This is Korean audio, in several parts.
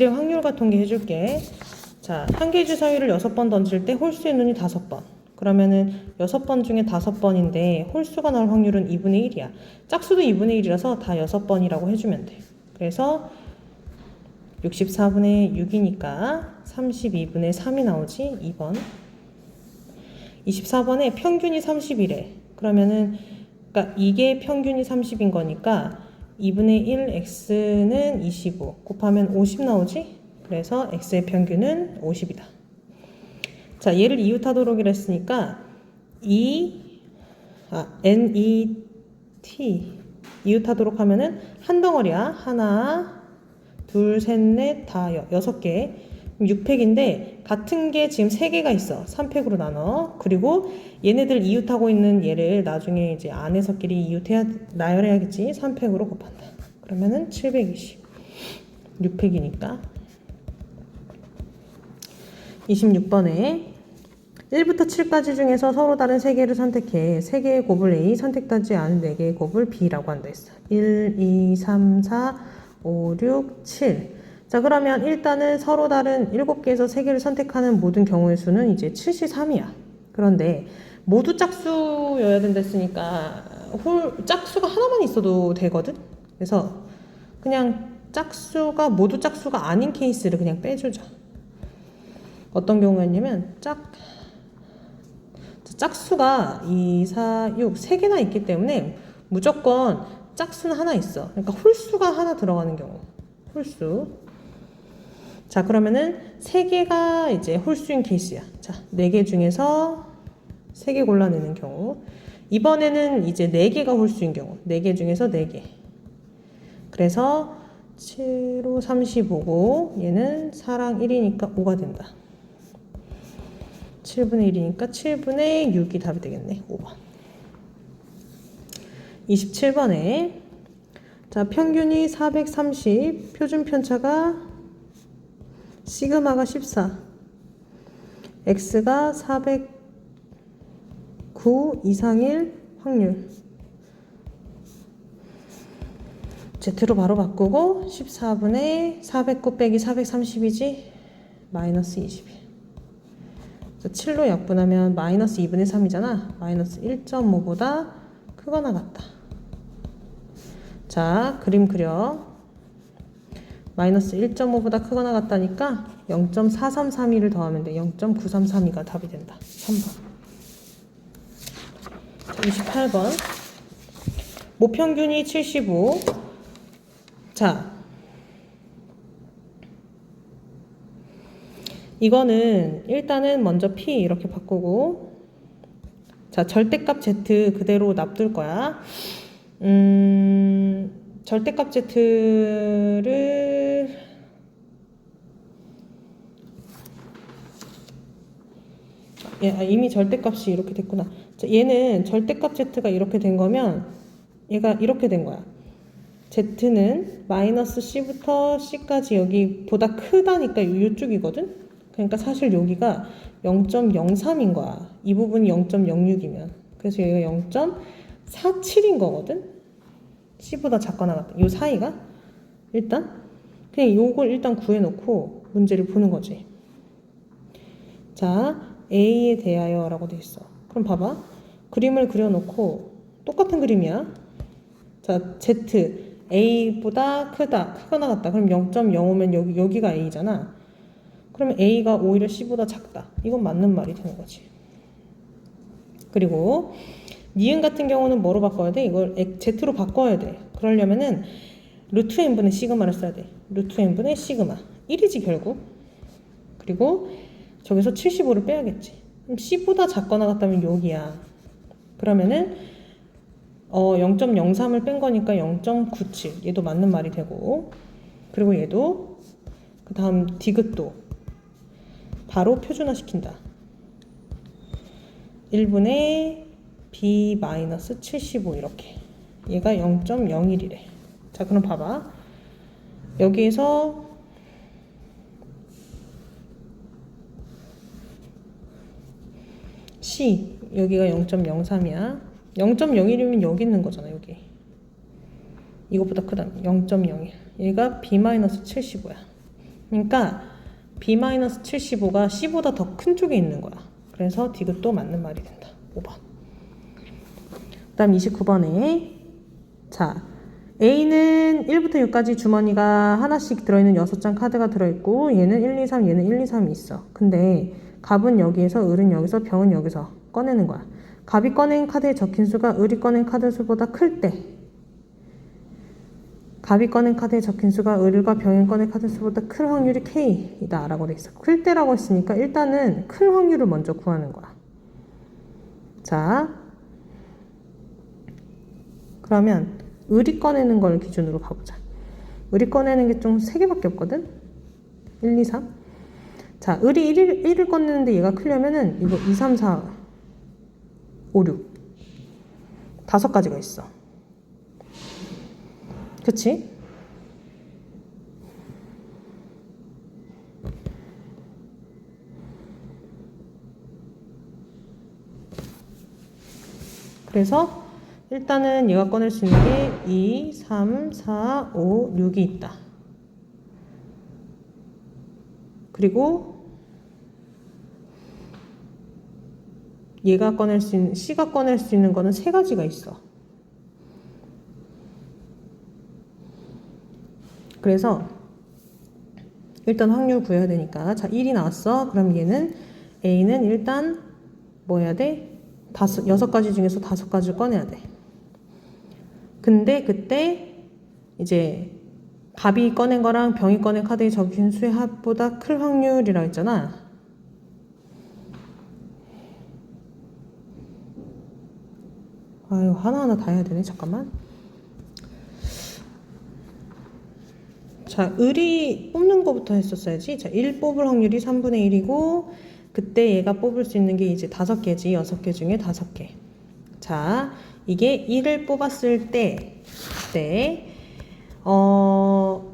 이제 확률과 통계 해줄게. 자, 한개 주사위를 여섯 번 던질 때 홀수의 눈이 다섯 번. 그러면은 여섯 번 중에 다섯 번인데 홀수가 나올 확률은 2분의 1이야. 짝수도 2분의 1이라서 다 여섯 번이라고 해주면 돼. 그래서 64분의 6이니까 32분의 3이 나오지 2번. 24번에 평균이 30이래. 그러면은 그러니까 이게 평균이 30인 거니까 2분의 1 x는 25 곱하면 50 나오지? 그래서 x의 평균은 50이다. 자, 얘를 이웃하도록이라 했으니까 e 아, e t 이웃하도록 하면은 한 덩어리야. 하나, 둘, 셋, 넷, 다 여, 여섯 개. 6팩인데 같은 게 지금 3개가 있어. 3팩으로 나눠. 그리고 얘네들 이웃하고 있는 얘를 나중에 이제 안에서끼리 이웃해야 나열해야겠지. 3팩으로 곱한다. 그러면은 720. 6팩이니까. 26번에 1부터 7까지 중에서 서로 다른 3개를 선택해 3개의 곱을 A, 선택하지 않은 4개의 곱을 B라고 한다 했어. 1, 2, 3, 4, 5, 6, 7. 자, 그러면 일단은 서로 다른 7개에서 3개를 선택하는 모든 경우의 수는 이제 73이야. 그런데 모두 짝수여야 된다 했으니까 홀, 짝수가 하나만 있어도 되거든? 그래서 그냥 짝수가 모두 짝수가 아닌 케이스를 그냥 빼주자. 어떤 경우였냐면 짝 짝수가 2, 4, 6, 3개나 있기 때문에 무조건 짝수는 하나 있어. 그러니까 홀수가 하나 들어가는 경우. 홀수. 자, 그러면은 3개가 이제 홀수인 케이스야. 자, 4개 중에서 3개 골라내는 경우. 이번에는 이제 4개가 홀수인 경우. 4개 중에서 4개. 그래서 7호 35고 얘는 4랑 1이니까 5가 된다. 7분의 1이니까 7분의 6이 답이 되겠네. 5번. 27번에 자, 평균이 430, 표준 편차가 시그마가 14. x가 409 이상일 확률. z로 바로 바꾸고 14분의 409 빼기 430이지 마이너스 21. 7로 약분하면 마이너스 2분의 3이잖아. 마이너스 1.5보다 크거나 같다. 자, 그림 그려. 마이너스 1.5보다 크거나 같다니까 0.4332를 더하면 돼. 0.9332가 답이 된다. 3번. 자, 28번. 모평균이 75. 자, 이거는 일단은 먼저 P 이렇게 바꾸고 자 절대값 Z 그대로 납둘 거야. 음 절대값 Z를 예, 아, 이미 절대값이 이렇게 됐구나. 자, 얘는 절대값 Z가 이렇게 된 거면 얘가 이렇게 된 거야. Z는 마이너스 C부터 C까지 여기 보다 크다니까 이쪽이거든? 그러니까 사실 여기가 0.03인 거야. 이 부분이 0.06이면. 그래서 여기가 0.47인 거거든? C보다 작거나 같다. 이 사이가? 일단? 그냥 요걸 일단 구해놓고 문제를 보는 거지. 자, A에 대하여 라고 돼 있어. 그럼 봐봐. 그림을 그려놓고 똑같은 그림이야. 자, Z. A보다 크다. 크거나 같다. 그럼 0.05면 여기, 여기가 A잖아. 그러면 A가 오히려 C보다 작다. 이건 맞는 말이 되는 거지. 그리고 니은 같은 경우는 뭐로 바꿔야 돼? 이걸 Z로 바꿔야 돼. 그러려면은 루트 n분의 시그마를 써야 돼. 루트 n분의 시그마. 1이지 결국. 그리고 저기서 75를 빼야겠지. 그럼 C보다 작거나 같다면 여기야. 그러면은 어 0.03을 뺀 거니까 0.97. 얘도 맞는 말이 되고. 그리고 얘도 그 다음 디귿도 바로 표준화 시킨다. 1분의 B-75 이렇게. 얘가 0.01이래. 자, 그럼 봐봐. 여기에서 C 여기가 0.03이야. 0.01이면 여기 있는 거잖아, 여기. 이것보다 크다. 0.01. 얘가 B-75야. 그러니까 B-75가 C보다 더 큰 쪽에 있는 거야. 그래서 디귿도 맞는 말이 된다. 5번. 그 다음 29번에 자 A는 1부터 6까지 주머니가 하나씩 들어있는 6장 카드가 들어있고 얘는 1, 2, 3, 얘는 1, 2, 3이 있어. 근데 갑은 여기에서 을은 여기서 병은 여기서 꺼내는 거야. 갑이 꺼낸 카드에 적힌 수가 을이 꺼낸 카드 수보다 클 때 갑이 꺼낸 카드에 적힌 수가 을과 병이 꺼낸 카드 수보다 클 확률이 K이다 라고 돼 있어. 클 때라고 했으니까 일단은 클 확률을 먼저 구하는 거야. 자, 그러면 을이 꺼내는 걸 기준으로 가보자. 을이 꺼내는 게 좀 세 개밖에 없거든? 1, 2, 3. 자, 을이 1을, 1을 꺼내는데 얘가 크려면은 이거 2, 3, 4, 5, 6. 다섯 가지가 있어. 그치? 그래서 일단은 얘가 꺼낼 수 있는 게 2, 3, 4, 5, 6이 있다. 그리고 얘가 꺼낼 수 있는, C가 꺼낼 수 있는 거는 세 가지가 있어. 그래서 일단 확률 구해야 되니까 자 1이 나왔어. 그럼 얘는 A는 일단 뭐 해야 돼? 다섯 여섯 가지 중에서 다섯 가지를 꺼내야 돼. 근데 그때 이제 갑이 꺼낸 거랑 병이 꺼낸 카드에 적힌 수의 합보다 클 확률이라고 했잖아. 아유 하나하나 다 해야 되네. 잠깐만. 자, 을이 뽑는 거부터 했었어야지. 자, 1 뽑을 확률이 3분의 1이고, 그때 얘가 뽑을 수 있는 게 이제 다섯 개지. 여섯 개 중에 다섯 개. 자, 이게 1을 뽑았을 때, 그때, 어,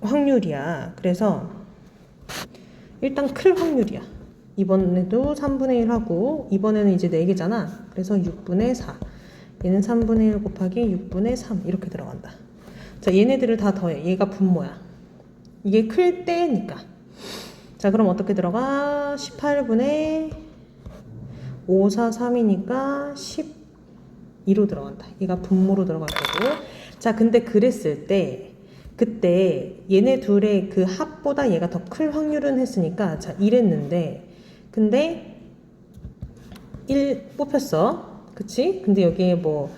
확률이야. 그래서, 일단 클 확률이야. 이번에도 3분의 1 하고, 이번에는 이제 4개잖아. 그래서 6분의 4. 얘는 3분의 1 곱하기 6분의 3. 이렇게 들어간다. 자, 얘네들을 다 더해. 얘가 분모야. 이게 클 때니까. 자, 그럼 어떻게 들어가? 18분의 5, 4, 3이니까 12로 들어간다. 얘가 분모로 들어갈 거고. 자, 근데 그랬을 때, 그때 얘네 둘의 그 합보다 얘가 더 클 확률은 했으니까, 자, 이랬는데, 근데 1 뽑혔어. 그치? 근데 여기에 뭐,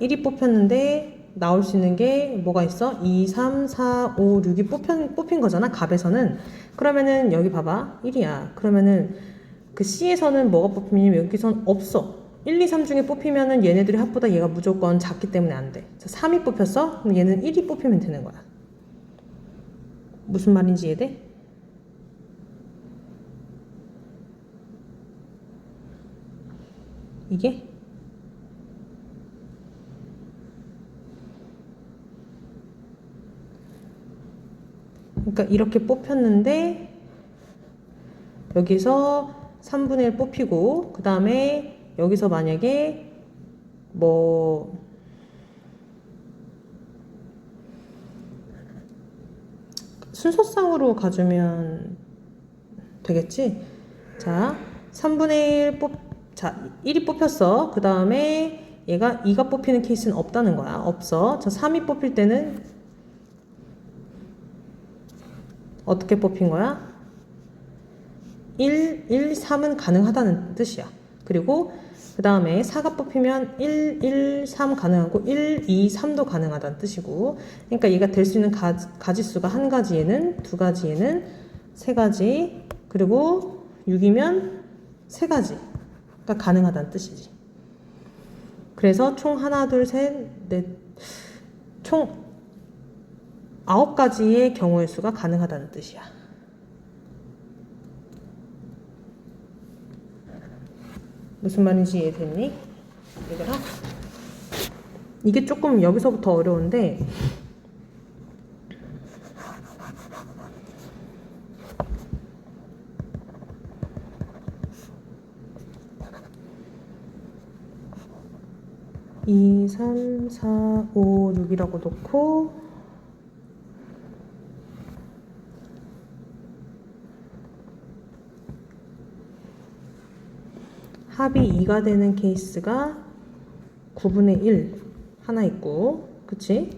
1이 뽑혔는데 나올 수 있는 게 뭐가 있어? 2, 3, 4, 5, 6이 뽑힌, 뽑힌 거잖아. 갑에서는. 그러면은 여기 봐봐. 1이야. 그러면은 그 C에서는 뭐가 뽑히냐면 여기선 없어. 1, 2, 3 중에 뽑히면은 얘네들이 합보다 얘가 무조건 작기 때문에 안 돼. 자, 3이 뽑혔어? 그럼 얘는 1이 뽑히면 되는 거야. 무슨 말인지 이해돼? 이게? 그러니까 이렇게 뽑혔는데 여기서 3분의 1 뽑히고 그 다음에 여기서 만약에 뭐 순서상으로 가주면 되겠지? 자, 3분의 1 뽑, 자, 1이 뽑혔어. 그 다음에 얘가 2가 뽑히는 케이스는 없다는 거야. 없어. 자, 3이 뽑힐 때는 어떻게 뽑힌 거야? 1, 1, 3은 가능하다는 뜻이야. 그리고 그 다음에 4가 뽑히면 1, 1, 3 가능하고 1, 2, 3도 가능하다는 뜻이고 그러니까 얘가 될 수 있는 가, 가지수가 한 가지에는 두 가지에는 세 가지 그리고 6이면 세 가지가 가능하다는 뜻이지. 그래서 총 하나, 둘, 셋, 넷, 총 아홉 가지의 경우의 수가 가능하다는 뜻이야. 무슨 말인지 이해됐니? 얘들아? 이게 조금 여기서부터 어려운데 이, 삼, 사, 오, 육이라고 놓고 합이 2가 되는 케이스가 9분의 1 하나 있고, 그치?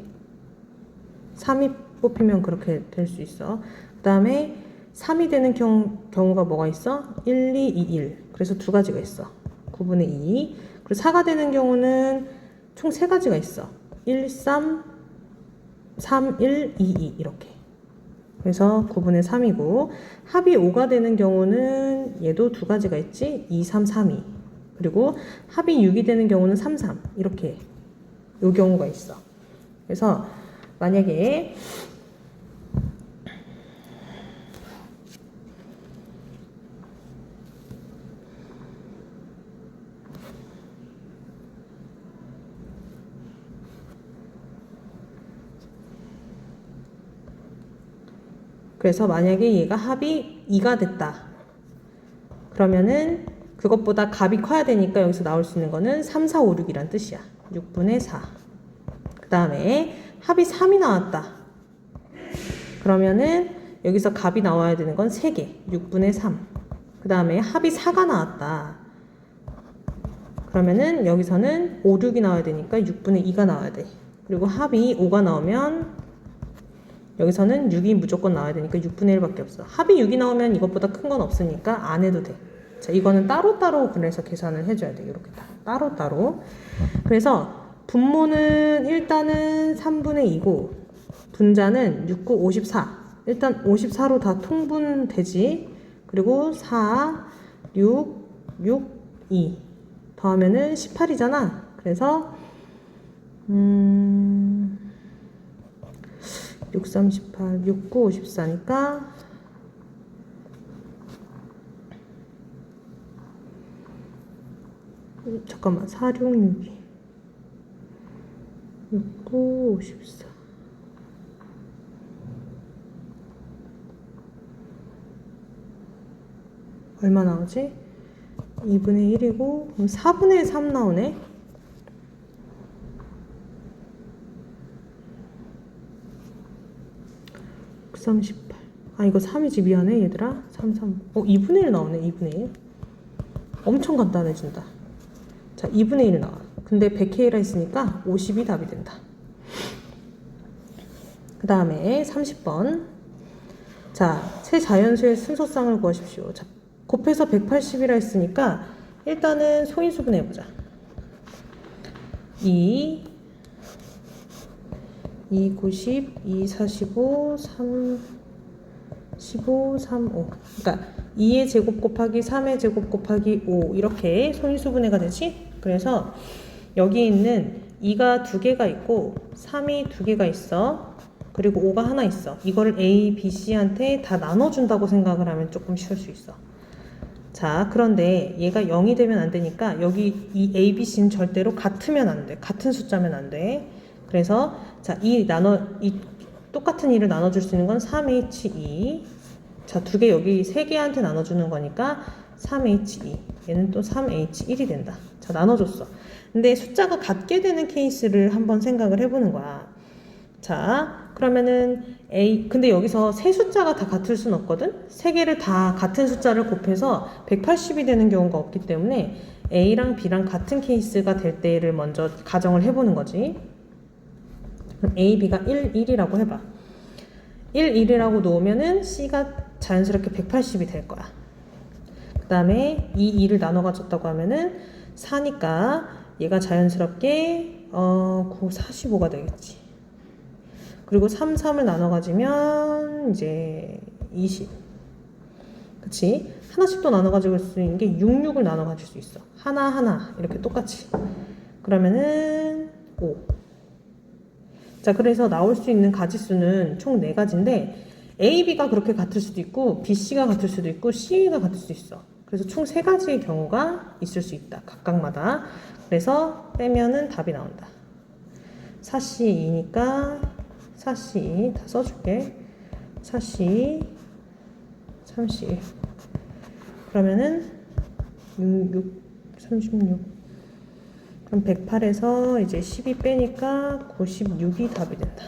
3이 뽑히면 그렇게 될 수 있어. 그 다음에 3이 되는 경, 경우가 뭐가 있어? 1, 2, 2, 1. 그래서 두 가지가 있어. 9분의 2. 그리고 4가 되는 경우는 총 세 가지가 있어. 1, 3, 3, 1, 2, 2 이렇게. 그래서 9분의 3이고 합이 5가 되는 경우는 얘도 두 가지가 있지. 2, 3, 3, 2. 그리고 합이 6이 되는 경우는 3, 3 이렇게 요 경우가 있어. 그래서 만약에 그래서 만약에 얘가 합이 2가 됐다. 그러면은 그것보다 값이 커야 되니까 여기서 나올 수 있는 거는 3, 4, 5, 6이란 뜻이야. 6분의 4. 그 다음에 합이 3이 나왔다. 그러면은 여기서 값이 나와야 되는 건 3개. 6분의 3. 그 다음에 합이 4가 나왔다. 그러면은 여기서는 5, 6이 나와야 되니까 6분의 2가 나와야 돼. 그리고 합이 5가 나오면 여기서는 6이 무조건 나와야 되니까 6분의 1밖에 없어. 합이 6이 나오면 이것보다 큰 건 없으니까 안 해도 돼. 자, 이거는 따로따로 그래서 계산을 해줘야 돼. 이렇게 다. 따로따로. 그래서 분모는 일단은 3분의 2고 분자는 6, 9, 54. 일단 54로 다 통분되지. 그리고 4, 6, 6, 2. 더하면은 18이잖아. 그래서 음... 6, 3, 18, 6, 9, 54니까? 음, 잠깐만 4, 6, 6이. 6, 9, 54 얼마 나오지? 2분의 1이고 그럼 4분의 3 나오네 38. 아, 이거 3이지. 미안해, 얘들아. 3, 3. 어, 2분의 1 나오네, 2분의 1. 엄청 간단해진다. 자, 2분의 1 나와. 근데 100K라 했으니까 50이 답이 된다. 그 다음에 30번. 자, 세 자연수의 순서쌍을 구하십시오. 자, 곱해서 180이라 했으니까 일단은 소인수분 해보자. 2, 2, 90, 2, 45, 3, 15, 3, 5. 그러니까 2의 제곱 곱하기 3의 제곱 곱하기 5 이렇게 소인수분해가 되지? 그래서 여기 있는 2가 두 개가 있고 3이 두 개가 있어. 그리고 5가 하나 있어. 이거를 A, B, C한테 다 나눠준다고 생각을 하면 조금 쉬울 수 있어. 자, 그런데 얘가 0이 되면 안 되니까 여기 이 A, B, C는 절대로 같으면 안 돼. 같은 숫자면 안 돼. 그래서 자, 이 나눠 이 똑같은 2를 나눠 줄 수 있는 건 3H2. 자, 두 개 여기 세 개한테 나눠 주는 거니까 3H2. 얘는 또 3H1이 된다. 자, 나눠 줬어. 근데 숫자가 같게 되는 케이스를 한번 생각을 해 보는 거야. 자, 그러면은 A 근데 여기서 세 숫자가 다 같을 순 없거든. 세 개를 다 같은 숫자를 곱해서 180이 되는 경우가 없기 때문에 A랑 B랑 같은 케이스가 될 때를 먼저 가정을 해 보는 거지. A, B가 1, 1이라고 해봐. 1, 1이라고 놓으면은 C가 자연스럽게 180이 될 거야. 그 다음에 2, 2를 나눠 가졌다고 하면은 4니까 얘가 자연스럽게 어, 9, 45가 되겠지. 그리고 3, 3을 나눠 가지면 이제 20. 그치? 하나씩 또 나눠 가질 수 있는 게 6, 6을 나눠 가질 수 있어. 하나, 하나. 이렇게 똑같이. 그러면은 5. 자, 그래서 나올 수 있는 가지수는 총 4가지인데 A, B가 그렇게 같을 수도 있고 B, C가 같을 수도 있고 C가 같을 수도 있어. 그래서 총 3가지의 경우가 있을 수 있다. 각각마다. 그래서 빼면은 답이 나온다. 4C 2니까 4C 다 써줄게. 4C 30 그러면은 6, 6 36 그럼 108에서 이제 12 빼니까 96이 답이 된다.